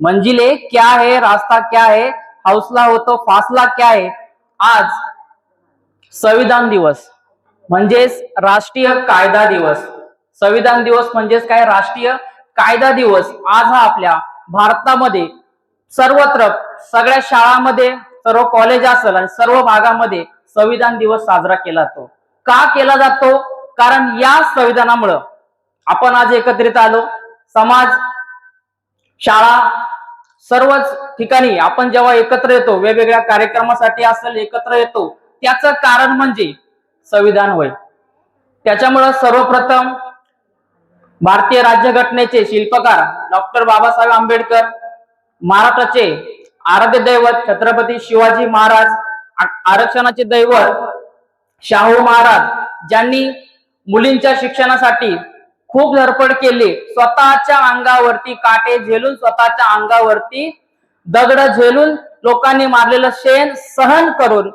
मंजिले क्या है रास्ता क्या है हौसला हो तो फासला क्या है? आज संविधान दिवस म्हणजेच राष्ट्रीय कायदा दिवस. संविधान दिवस म्हणजेच काय? राष्ट्रीय कायदा दिवस. आज हा आपल्या भारतामध्ये सर्वत्र सगळ्या शाळामध्ये सर्व कॉलेज असेल आणि सर्व भागामध्ये संविधान दिवस साजरा केला जातो. का केला जातो? कारण या संविधानामुळं आपण आज एकत्रित आलो. समाज शाळा सर्वच ठिकाणी आपण जेव्हा एकत्र येतो वेगवेगळ्या कार्यक्रमासाठी असेल एकत्र येतो त्याचं कारण म्हणजे संविधान होय. त्याच्यामुळं सर्वप्रथम भारतीय राज्यघटनेचे शिल्पकार डॉक्टर बाबासाहेब आंबेडकर महाराष्ट्राचे आराध्य दैवत छत्रपती शिवाजी महाराज आरक्षणाचे दैवत शाहू महाराज ज्यांनी मुलींच्या शिक्षणासाठी खूप धडपड केली. स्वतःच्या अंगावरती काटे झेलून स्वतःच्या अंगावरती दगड झेलून लोकांनी मारलेलं शेण सहन करून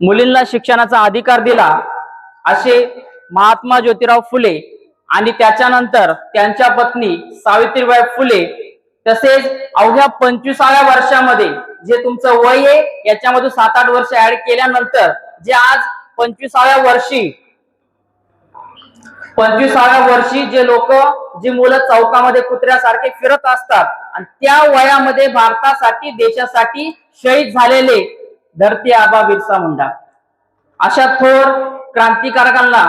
मुलींना शिक्षणाचा अधिकार दिला असे महात्मा ज्योतिराव फुले आणि त्याच्यानंतर त्यांच्या पत्नी सावित्रीबाई फुले तसेच अवघ्या पंचवीसाव्या वर्षामध्ये जे तुमचं वय आहे याच्यामध्ये सात आठ वर्ष ऍड केल्यानंतर जे आज पंचवीसाव्या वर्षी पंचवीसाव्या वर्षी जे लोक जी मुलं चौकामध्ये कुत्र्यासारखे फिरत असतात आणि त्या वयामध्ये भारतासाठी देशासाठी शहीद झालेले धरती आबा बिरसा मुंडा. अशा थोर क्रांतिकारकांना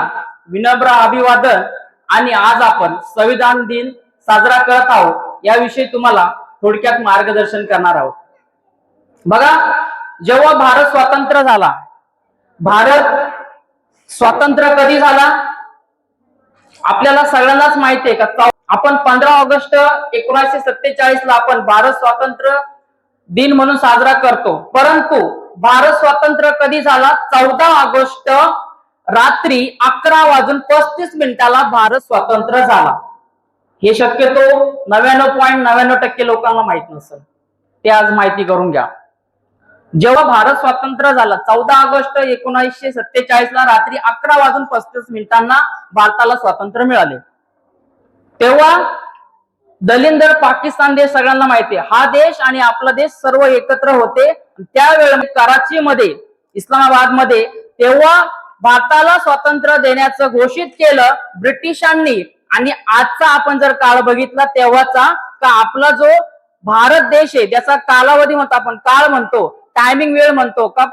विनम्र अभिवादन आणि आज आपण संविधान दिन साजरा करत आहोत. याविषयी तुम्हाला थोडक्यात मार्गदर्शन करणार आहोत. बघा जेव्हा भारत स्वातंत्र्य झाला भारत स्वातंत्र्य कधी झाला? आपल्याला सगळ्यांनाच माहिती आहे का आपण पंधरा ऑगस्ट एकोणीसशे सत्तेचाळीस ला आपण भारत स्वातंत्र्य दिन म्हणून साजरा करतो. परंतु भारत स्वातंत्र्य कधी झाला? चौदा ऑगस्ट रात्री अकरा वाजून पस्तीस मिनिटाला भारत स्वातंत्र्य झाला. हे शक्यतो नव्याण्णव पॉईंट नव्याण्णव टक्के लोकांना माहीत नसेल. ते आज माहिती करून घ्या. जेव्हा भारत स्वातंत्र्य झाला चौदा ऑगस्ट एकोणीसशे सत्तेचाळीस ला रात्री अकरा वाजून पस्तीस मिनिटांना भारताला स्वातंत्र्य मिळाले. तेव्हा दलिंदर पाकिस्तान देश सगळ्यांना माहिती हा देश आणि आपला देश सर्व एकत्र होते. त्यावेळी कराची मध्ये इस्लामाबादमध्ये तेव्हा भारताला स्वातंत्र्य देण्याचं घोषित केलं ब्रिटिशांनी. आणि आजचा आपण जर काळ बघितला तेव्हाचा का आपला जो भारत देश आहे त्याचा कालावधी म्हणतो आपण काळ म्हणतो. टायमिंग वेळ म्हणतो का?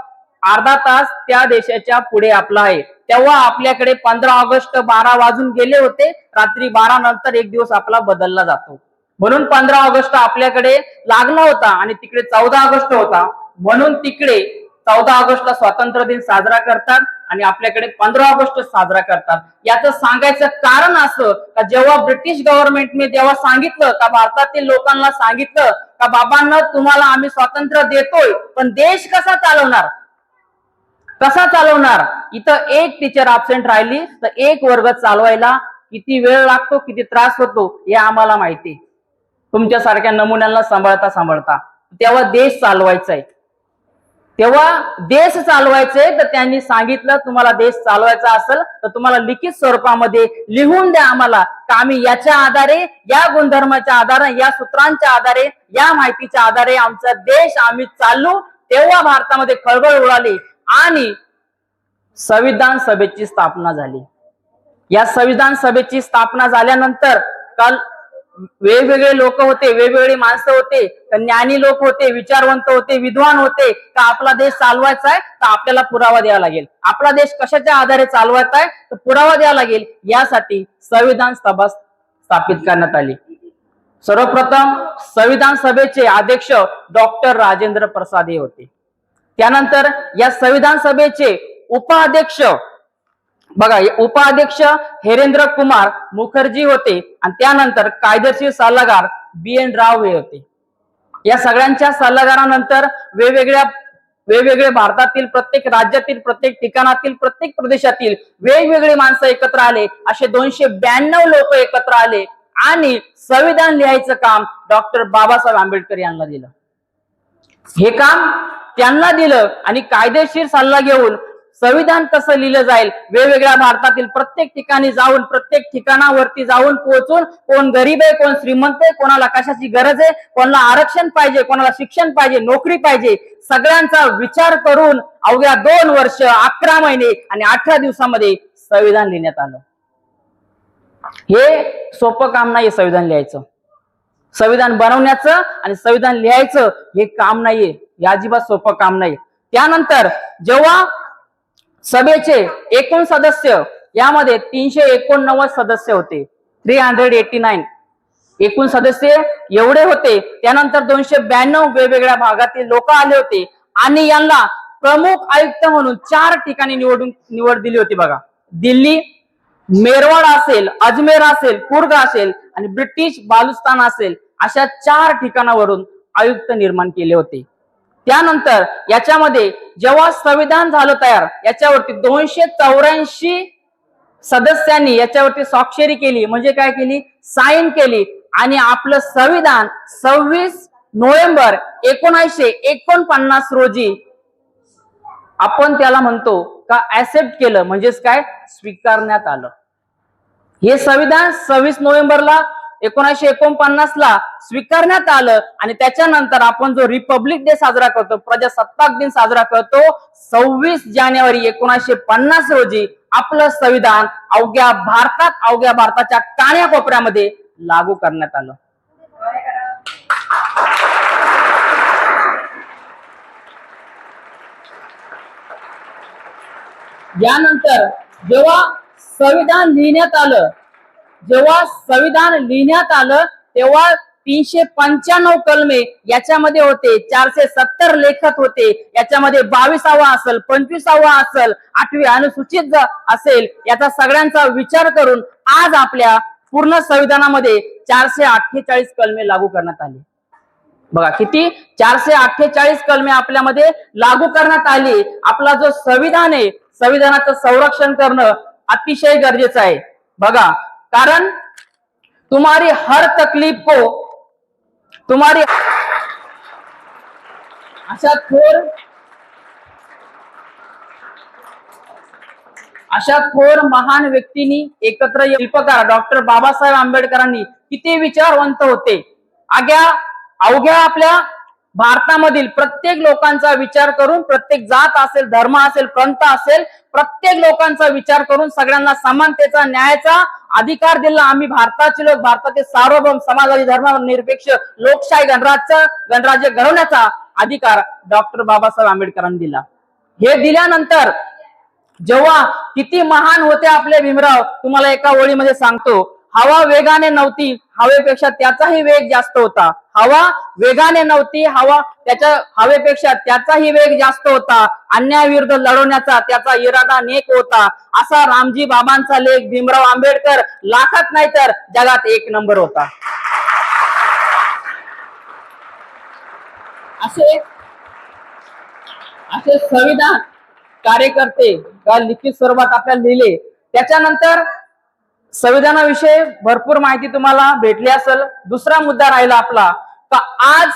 अर्धा तास त्या देशाच्या पुढे आपला आहे. तेव्हा आपल्याकडे पंधरा ऑगस्ट बारा वाजून गेले होते. रात्री बारा नंतर एक दिवस आपला बदलला जातो. म्हणून पंधरा ऑगस्ट आपल्याकडे लागला होता आणि तिकडे चौदा ऑगस्ट होता. म्हणून तिकडे चौदा ऑगस्टला स्वातंत्र्य दिन साजरा करतात. आणि आपल्याकडे पंधरा ऑगस्ट साजरा करतात. याचं सांगायचं कारण असं का जेव्हा ब्रिटिश गव्हर्नमेंटने जेव्हा सांगितलं का भारतातील लोकांना सांगितलं का बाबांना तुम्हाला आम्ही स्वातंत्र्य देतोय पण देश कसा चालवणार? कसा चालवणार? इथं एक टीचर अब्सेंट राहिली तर एक वर्ग चालवायला किती वेळ लागतो किती त्रास होतो हे आम्हाला माहिती तुमच्यासारख्या नमुन्यांना सांभाळता सांभाळता तेव्हा देश चालवायचा आहे तेव्हा देश चालवायचे तर त्यांनी सांगितलं तुम्हाला देश चालवायचा असेल तर तुम्हाला लिखित स्वरूपामध्ये लिहून द्या आम्हाला. का आम्ही याच्या आधारे या गुणधर्माच्या आधारे या सूत्रांच्या आधारे या माहितीच्या आधारे आमचा देश आम्ही चालू. तेव्हा भारतामध्ये खळबळ उडाली आणि संविधान सभेची स्थापना झाली. या संविधान सभेची स्थापना झाल्यानंतर काल वेगवेगळे लोक होते वेगवेगळी माणसं होते तर ज्ञानी लोक होते विचारवंत होते विद्वान होते का आपला देश चालवायचा आहे तर आपल्याला पुरावा द्यावा लागेल. आपला देश कशाच्या आधारे चालवायचा आहे तर पुरावा द्यावा लागेल. यासाठी संविधान सभा स्थापित करण्यात आली. सर्वप्रथम संविधान सभेचे अध्यक्ष डॉक्टर राजेंद्र प्रसाद हे होते. त्यानंतर या संविधान सभेचे उपाध्यक्ष बघा हे उपाध्यक्ष हेरेंद्र कुमार मुखर्जी होते आणि त्यानंतर कायदेशीर सल्लागार बी एन राव हे होते. या सगळ्यांच्या सल्लागारानंतर वेगवेगळ्या वेगवेगळे भारतातील प्रत्येक राज्यातील प्रत्येक ठिकाणातील प्रत्येक प्रदेशातील वेगवेगळी माणसं एकत्र आले. असे दोनशे ब्याण्णव लोक एकत्र आले आणि संविधान लिहायचं काम डॉक्टर बाबासाहेब आंबेडकर यांना दिलं. हे काम त्यांना दिलं आणि कायदेशीर सल्ला घेऊन संविधान कसं लिहिलं जाईल. वेगवेगळ्या भारतातील प्रत्येक ठिकाणी जाऊन प्रत्येक ठिकाणावरती जाऊन पोहोचून कोण गरीब आहे कोण श्रीमंत आहे कोणाला कशाची गरज आहे कोणाला आरक्षण पाहिजे कोणाला शिक्षण पाहिजे नोकरी पाहिजे सगळ्यांचा विचार करून अवघ्या दोन वर्ष अकरा महिने आणि अठरा दिवसामध्ये संविधान लिहिण्यात आलं. हे सोपं काम नाही संविधान लिहायचं. संविधान बनवण्याचं आणि संविधान लिहायचं हे काम नाहीये. हे अजिबात सोपं काम नाही त्यानंतर जेव्हा सभेचे एकूण सदस्य यामध्ये तीनशे एकोणनव्वद सदस्य होते. थ्री हंड्रेड एटी नाईन एकूण सदस्य एवढे होते त्यानंतर दोनशे ब्याण्णव वेगवेगळ्या भागातील लोक आले होते आणि यांना प्रमुख आयुक्त म्हणून चार ठिकाणी निवडून निवड दिली होती बघा. दिल्ली मेरवाड असेल अजमेर असेल कुर्ग असेल आणि ब्रिटिश बालुस्तान असेल अशा चार ठिकाणावरून आयुक्त निर्माण केले होते. त्यानंतर याच्यामध्ये जेव्हा संविधान झालं तयार याच्यावरती दोनशे चौऱ्याऐंशी सदस्यांनी याच्यावरती स्वाक्षरी केली. म्हणजे काय केली? साईन केली. आणि आपलं संविधान सव्वीस नोव्हेंबर एकोणीसशे एकोणपन्नास रोजी आपण त्याला म्हणतो का ऍक्सेप्ट केलं. म्हणजेच काय? स्वीकारण्यात आलं. हे संविधान सव्वीस नोव्हेंबरला एकोणीसशे एकोणपन्नास ला स्वीकारण्यात आलं आणि त्याच्यानंतर आपण जो रिपब्लिक डे साजरा करतो प्रजासत्ताक दिन साजरा करतो सव्वीस जानेवारी एकोणीसशे पन्नास रोजी आपलं संविधान अवघ्या भारतात अवघ्या भारताच्या कान्याकोपऱ्यामध्ये लागू करण्यात आलं. यानंतर जेव्हा संविधान लिहिण्यात आलं जेव्हा संविधान लिहिण्यात आलं तेव्हा तीनशे पंच्याण्णव कलमे याच्यामध्ये होते चारशे सत्तर लेखक होते याच्यामध्ये बावीसावा असेल पंचवीसावा असेल आठवी अनुसूचित असेल याचा सगळ्यांचा विचार करून आज आपल्या पूर्ण संविधानामध्ये चारशे अठ्ठेचाळीस कलमे लागू करण्यात आली. बघा किती? चारशे अठ्ठेचाळीस कलमे आपल्यामध्ये लागू करण्यात आली. आपला जो संविधान आहे संविधानाचं संरक्षण करणं अतिशय गरजेचं आहे. बघा कारण तुम्हारी हर तकलीफ को तुम्हारी अशा थोर अशा थोर महान व्यक्तींनी एकत्र शिल्पकार डॉक्टर बाबासाहेब आंबेडकरांनी किती विचारवंत होते. आग्या अवघ्या आपल्या भारतामधील प्रत्येक लोकांचा विचार करून प्रत्येक जात असेल धर्म असेल पंथ असेल प्रत्येक लोकांचा विचार करून सगळ्यांना समानतेचा न्यायाचा अधिकार दिला. आम्ही भारताचे लोक भारताचे सार्वभौम समाजाची धर्मनिरपेक्ष लोकशाही गणराज्य गणराज्य घडवण्याचा अधिकार डॉक्टर बाबासाहेब आंबेडकरांनी दिला. हे दिल्यानंतर जेव्हा किती महान होते आपले भीमराव तुम्हाला एका ओळीमध्ये सांगतो. हवा वेगाने नव्हती हवेपेक्षा त्याचाही वेग जास्त होता. हवा वेगाने नव्हती हवा त्याच्या हवेपेक्षा त्याचाही वेग जास्त होता अन्यायाविरुद्ध लढवण्याचा त्याचा इरादा नेक होता. असा रामजी बाबांचा लेख भीमराव आंबेडकर लाखात नाही तर जगात एक नंबर होता. असे असे संविधान कार्यकर्ते लिखित स्वरूपात आपल्याला लिहिले त्याच्यानंतर संविधानाविषयी भरपूर माहिती तुम्हाला भेटली असेल. दुसरा मुद्दा राहिला आपला का आज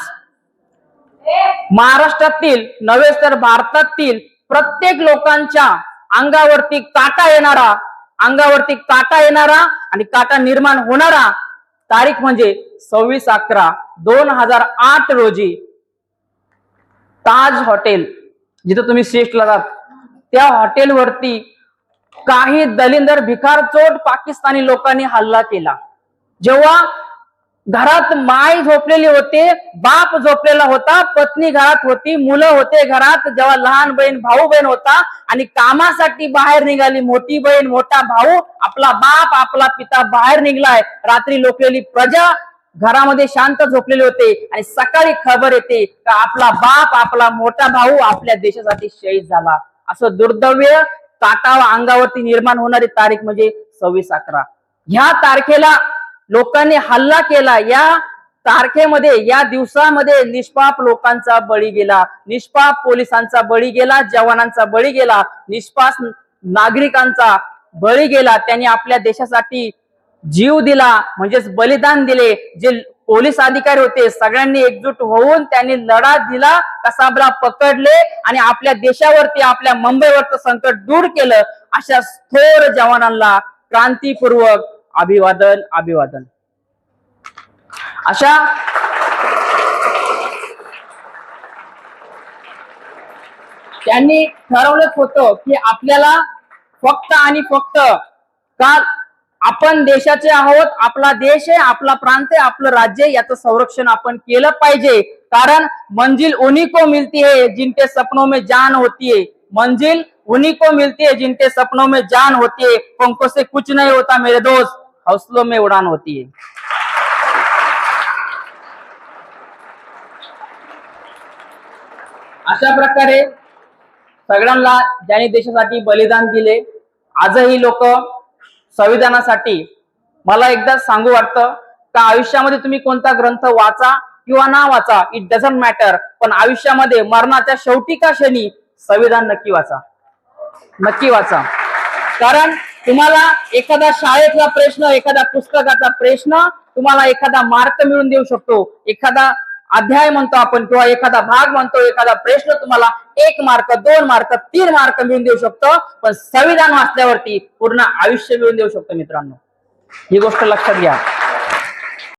महाराष्ट्रातील नव्हे तर भारतातील प्रत्येक लोकांच्या अंगावरती काटा येणारा अंगावरती काटा येणारा आणि काटा निर्माण होणारा तारीख म्हणजे सव्वीस अकरा दोन हजार आठ रोजी ताज हॉटेल जिथं तुम्ही शिफ्टला जात त्या हॉटेलवरती काही दलिंदर भिकार चोट पाकिस्तानी लोकांनी हल्ला केला. जेव्हा घरात माय झोपलेली होते बाप झोपलेला होता पत्नी घरात होती मुलं होते घरात जेव्हा लहान बहीण भाऊ बहीण होता आणि कामासाठी बाहेर निघाली मोठी बहीण मोठा भाऊ आपला बाप आपला पिता बाहेर निघलाय. रात्री लोकलेली प्रजा घरामध्ये शांत झोपलेले होते आणि सकाळी खबर येते का आपला बाप आपला मोठा भाऊ आपल्या देशासाठी शहीद झाला. असं दुर्दैव्य काटावा अंगावरती निर्माण होणारी तारीख म्हणजे सव्वीस अकरा. ह्या तारखेला लोकांनी हल्ला केला. या तारखेमध्ये या दिवसामध्ये निष्पाप लोकांचा बळी गेला. निष्पाप पोलिसांचा बळी गेला जवानांचा बळी गेला निष्पास नागरिकांचा बळी गेला. त्यांनी आपल्या देशासाठी जीव दिला म्हणजेच बलिदान दिले. जे पोलीस अधिकारी होते. सगळ्यांनी एकजूट होऊन त्यांनी लढा दिला कसाबला पकडले आणि आपल्या देशावरती आपल्या मुंबईवरचं संकट दूर केलं. अशा थोर जवानांना क्रांतीपूर्वक अभिवादन अभिवादन. अशा त्यांनी ठरवलंच होतं की आपल्याला फक्त आणि फक्त का आपण देशाचे आहोत आपला देश आहे आपला प्रांत आहे आपलं राज्य आहे याचं संरक्षण आपण केलं पाहिजे. कारण मंजिल उन्हीं को मिलती है जिनके सपनों में जान होती है मंजिल उन्हीं को मिलती है जिनके सपनों में जान होती है पंखों से कुछ नहीं होता मेरे दोस्त हौसलों में उड़ान होती है अशा प्रकारे सगळ्यांना ज्यांनी देशासाठी बलिदान दिले आजही लोक संविधानासाठी मला एकदा सांगू वाटतं का आयुष्यामध्ये तुम्ही कोणता ग्रंथ वाचा किंवा ना वाचा? इट डझंट मॅटर पण आयुष्यामध्ये मरणाच्या शेवटी का क्षणी संविधान नक्की वाचा? नक्की वाचा. कारण तुम्हाला एखादा शाळेतला प्रश्न एखादा पुस्तकाचा प्रश्न तुम्हाला एखादा मार्क मिळून देऊ शकतो. एखादा अध्याय म्हणतो आपण किंवा एखादा भाग म्हणतो एखादा प्रश्न तुम्हाला एक मार्क दोन मार्क तीन मार्क मिळून देऊ शकतो. पण संविधान वाचल्यावरती पूर्ण आयुष्य मिळून देऊ शकतो मित्रांनो. ही गोष्ट लक्षात घ्या.